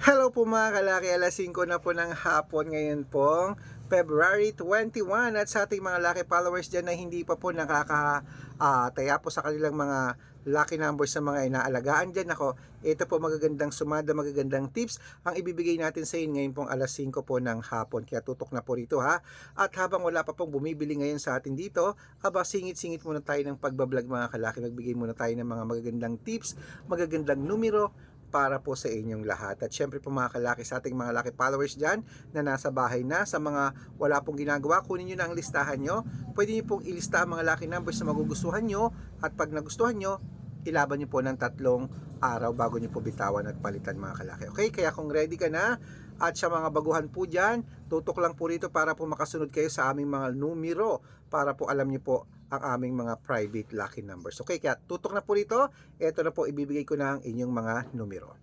Hello po mga kalaki, alas 5 na po ng hapon ngayon pong February 21 at sa ating mga lucky followers dyan na hindi pa po nakakataya po sa kanilang mga lucky numbers sa mga inaalagaan dyan. Ako, ito po magagandang sumada, magagandang tips ang ibibigay natin sa inyo ngayon pong alas 5 po ng hapon. Kaya tutok na po rito ha? At habang wala pa pong bumibili ngayon sa atin dito aba singit-singit muna tayo ng pagbablog mga kalaki. Magbigay muna tayo ng mga magagandang tips magagandang numero para po sa inyong lahat. At syempre po mga kalaki sa ating mga laki followers dyan na nasa bahay na, sa mga wala pong ginagawa, kunin nyo na ang listahan nyo. Pwede nyo pong ilista ang mga lucky numbers na magugustuhan nyo at pag nagustuhan nyo, ilaban nyo po ng tatlong araw bago nyo po bitawan at palitan mga kalaki. Okay, kaya kung ready ka na at sa mga baguhan po dyan, tutok lang po rito para po makasunod kayo sa aming mga numero para po alam nyo po ang aming mga private lucky numbers. Okay, kaya tutok na po rito. Ito na po ibibigay ko na ang inyong mga numero.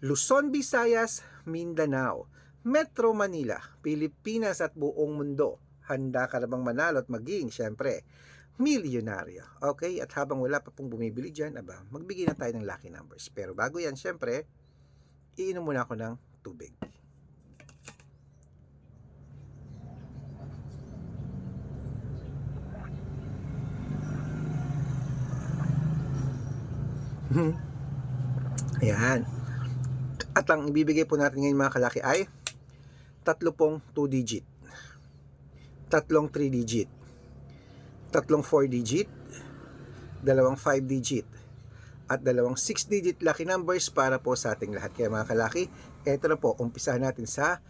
Luzon, Visayas, Mindanao, Metro Manila, Pilipinas at buong mundo. Handa ka na bang manalo at maging, syempre, milyonaryo. Okay, at habang wala pa pong bumibili dyan, aba, magbigay na tayo ng lucky numbers. Pero bago yan, syempre, iinom muna ako ng tubig. Ayan. At ang ibibigay po natin ngayon mga kalaki ay tatlo pong 2 digit, tatlong 3 digit, tatlong 4 digit, dalawang 5 digit, at dalawang 6 digit lucky numbers para po sa ating lahat. Kaya mga kalaki, eto na po, umpisahan natin sa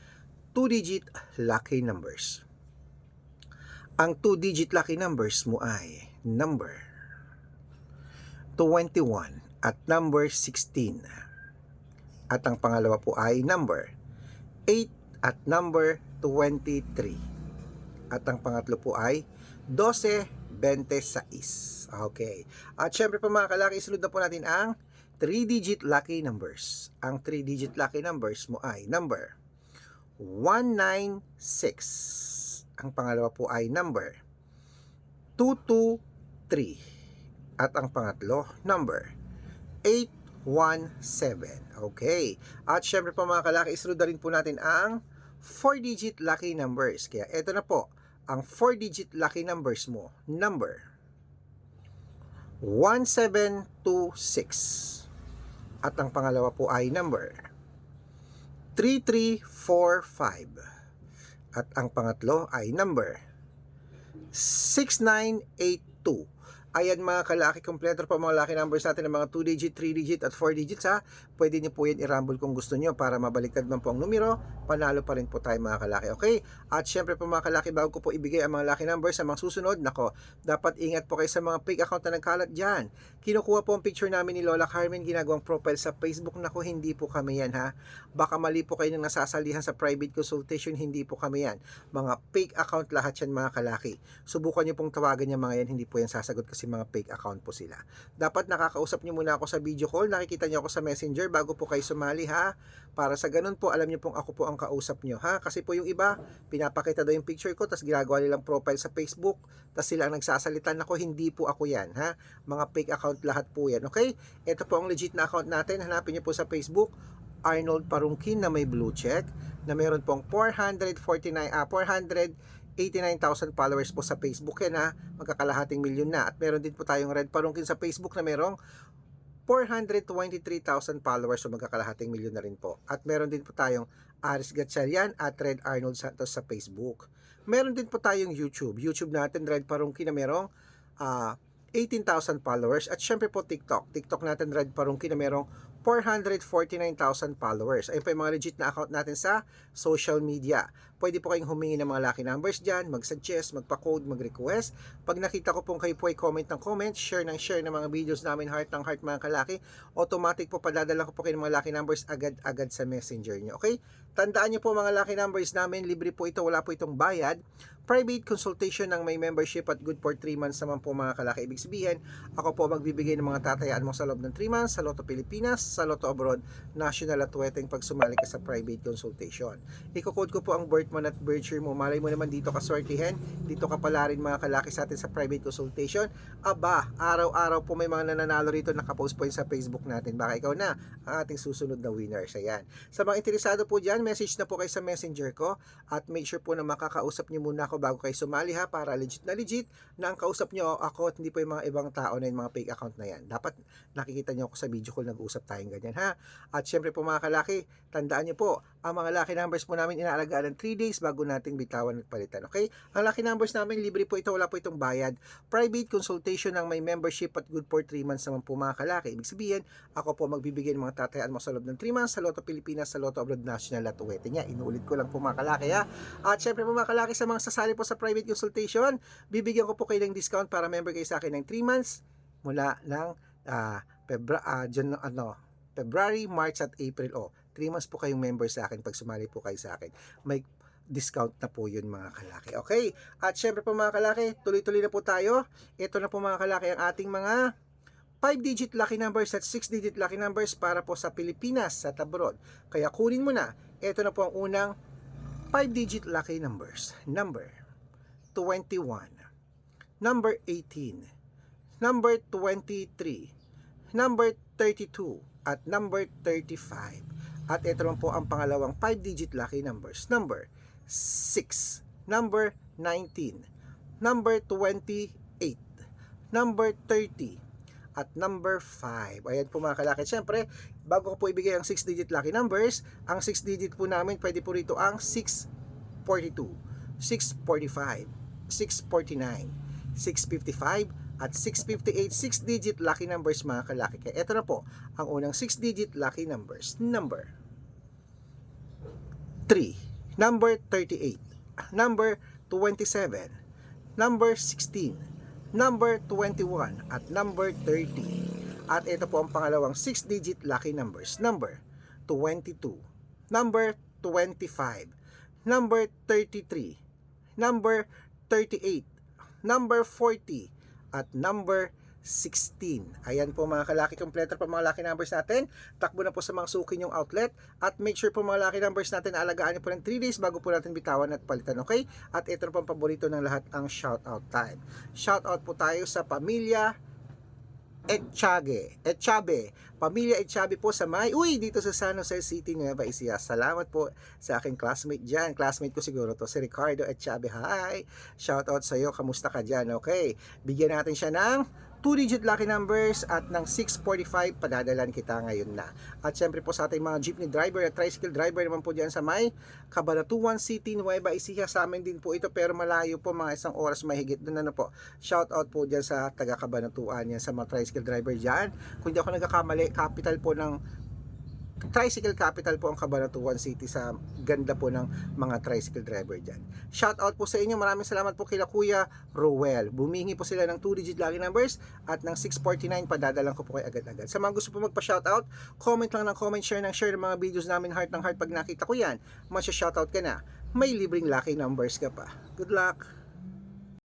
2 digit lucky numbers. Ang 2 digit lucky numbers mo ay number 21 at number 16. At ang pangalawa po ay number 8 at number 23. At ang pangatlo po ay 12-26. Okay. At syempre po mga kalaki, isunod na po natin ang 3-digit lucky numbers. Ang 3-digit lucky numbers mo ay number 196. Ang pangalawa po ay number 223. At ang pangatlo, number 817. Okay. At syempre po mga kalaki, isunod na rin po natin ang 4-digit lucky numbers. Kaya eto na po, ang 4-digit lucky numbers mo. Number 1726. At ang pangalawa po ay number 3345. At ang pangatlo ay number 6982. Ayan mga kalaki, kompleto pa mga lucky numbers natin ng mga 2 digit, 3 digit at 4 digits ha. Pwede niyo po yan i-rumble kung gusto niyo para mabaliktad man po ang numero, panalo pa rin po tayo mga kalaki. Okay? At syempre po mga kalaki, bago ko po ibigay ang mga lucky numbers sa mga susunod, nako, dapat ingat po kayo sa mga fake account na nagkalat dyan. Kinukuha po ang picture namin ni Lola Carmen, ginagawang profile sa Facebook, nako, hindi po kami yan ha. Baka mali po kayo nang nasasalihan sa private consultation, hindi po kami yan. Mga fake account lahat yan mga kalaki. Subukan niyo pong tawagan yung mga yan, hindi po yan sasagot kasi mga fake account po sila. Dapat nakakausap niyo muna ako sa video call, nakikita niyo ako sa messenger bago po kayo sumali ha. Para sa ganun po, alam niyo pong ako po ang kausap niyo ha. Kasi po yung iba, pinapakita daw yung picture ko, tapos ginagawa nilang profile sa Facebook, tapos sila ang nagsasalita, nako hindi po ako yan ha. Mga fake account lahat po yan, okay? Ito po ang legit na account natin, hanapin niyo po sa Facebook, Arnold Parungkin na may blue check na meron pong 449 ah 489,000 followers po sa Facebook yan ha. Magkakalahating milyon na. At meron din po tayong Red Parungkin sa Facebook na merong 423,000 followers. So magkakalahating milyon na rin po. At meron din po tayong Aris Gatchalian at Red Arnold Santos sa Facebook. Meron din po tayong YouTube. YouTube natin Red Parungkin na merong ah 18,000 followers. At syempre po TikTok. TikTok natin Red Parungki na merong 449,000 followers. Ayun po yung mga legit na account natin sa social media. Pwede po kayong humingi ng mga lucky numbers dyan, mag-suggest, magpa-code, mag-request. Pag nakita ko pong kayo po ay comment ng comment, share ng share ng mga videos namin, heart ng heart mga kalaki, automatic po padadala ko po kayo ng mga lucky numbers agad-agad sa messenger nyo. Okay? Tandaan nyo po mga lucky numbers namin, libre po ito, wala po itong bayad. Private consultation ng may membership at good for 3 months naman po mga kalaki. Ibig sabihin, ako po magbibigay ng mga tatayaan mo sa loob ng 3 months sa Lotto Pilipinas, sa Lotto Abroad, national at weteng pag sumali ka sa private consultation. Iko-code ko po ang birth month at birth year mo. Malay mo naman dito ka sortihin, dito ka pala rin mga kalaki sa atin sa private consultation. Aba, araw-araw po may mga nananalo rito nakapost po sa Facebook natin. Baka ikaw na ang ating susunod na winners. Ayan. Sa mga interesado po dyan, message na po kayo sa messenger ko at make sure po na makakausap niyo muna ako bago kayo sumali ha para legit na legit na ang kausap niyo ako at hindi po yung mga ibang tao na yung mga fake account na yan. Dapat nakikita niyo ako sa video call nag-uusap tayong ganyan ha. At syempre po mga kalaki, tandaan niyo po, ang mga lucky numbers po namin inaalagaan ng 3 days bago natin bitawan at palitan. Okay? Ang lucky numbers namin, libre po ito, wala po itong bayad. Private consultation ng may membership at good for 3 months naman po mga kalaki. Ibig sabihin, ako po magbibigay ng mga tatayaan mo sa loob ng 3 months sa Lotto Pilipinas, sa Lotto Abroad National at Uwete niya. Inuulit ko lang po mga kalaki ha. At syempre po mga kalaki sa mga sasali po sa private consultation, bibigyan ko po kayo ng discount para member kayo sa akin ng 3 months mula ng ah, Febra, ah, Jan- ano, February, March at April. O, 3 months po kayong member sa akin pag sumali po kayo sa akin. May discount na po yun mga kalaki. Okay? At syempre po mga kalaki, tuloy-tuloy na po tayo. Ito na po mga kalaki ang ating mga 5-digit lucky numbers at 6-digit lucky numbers para po sa Pilipinas at abroad. Kaya kunin mo na. Ito na po ang unang 5-digit lucky numbers. Number 21. Number 18. Number 23. Number 32. At number 35. At ito po ang pangalawang 5-digit lucky numbers. Number 6. Number 19. Number 28. Number 30 at number 5. Ayan po mga kalaki. Siyempre, bago ko po ibigay ang 6-digit lucky numbers, ang 6-digit po namin, pwede po rito ang 642, 645, 649, 655, at 658 6-digit lucky numbers mga kalaki. Kaya ito na po ang unang 6-digit lucky numbers. Number 3, number 38, number 27, number 16, number 21, at number 30. At ito po ang pangalawang 6-digit lucky numbers. Number 22, number 25, number 33, number 38, number 40, at number 16. Ayan po mga kalaki kompleto po mga lucky numbers natin. Takbo na po sa mga suki yung outlet at make sure po mga lucky numbers natin na alagaan niyo po ng 3 days bago po natin bitawan at palitan, okay? At ito na po ang paborito ng lahat ang shout out time. Shout out po tayo sa pamilya Etchage, Etchabe, Pamilya Etchabe po sa may, uy, dito sa San Jose City, Nueva Ecija. Salamat po sa aking classmate dyan. Classmate ko siguro to, si Ricardo Etchabe. Hi! Shout out sa iyo, kamusta ka dyan? Okay, bigyan natin siya ng 2-digit lucky numbers at ng 645 padadalan kita ngayon na. At syempre po sa ating mga jeepney driver at tricycle driver naman po dyan sa may Cabanatuan City, Nueva Ecija. Sa amin din po ito pero malayo po mga isang oras mahigit. Doon ano po. Shout out po dyan sa taga Cabanatuan yan sa mga tricycle driver dyan. Kung di ako nagkakamali, capital po ng tricycle capital po ang Cabanatuan City sa ganda po ng mga tricycle driver dyan. Shout out po sa inyo. Maraming salamat po kila Kuya Rowell. Bumingi po sila ng 2 digit lucky numbers at ng 649 padadalang ko po kayo agad-agad. Sa mga gusto po magpa-shout out, comment lang ng comment, share ng share ng mga videos namin heart ng heart pag nakita ko yan. Masya-shout out ka na. May libreng lucky numbers ka pa. Good luck!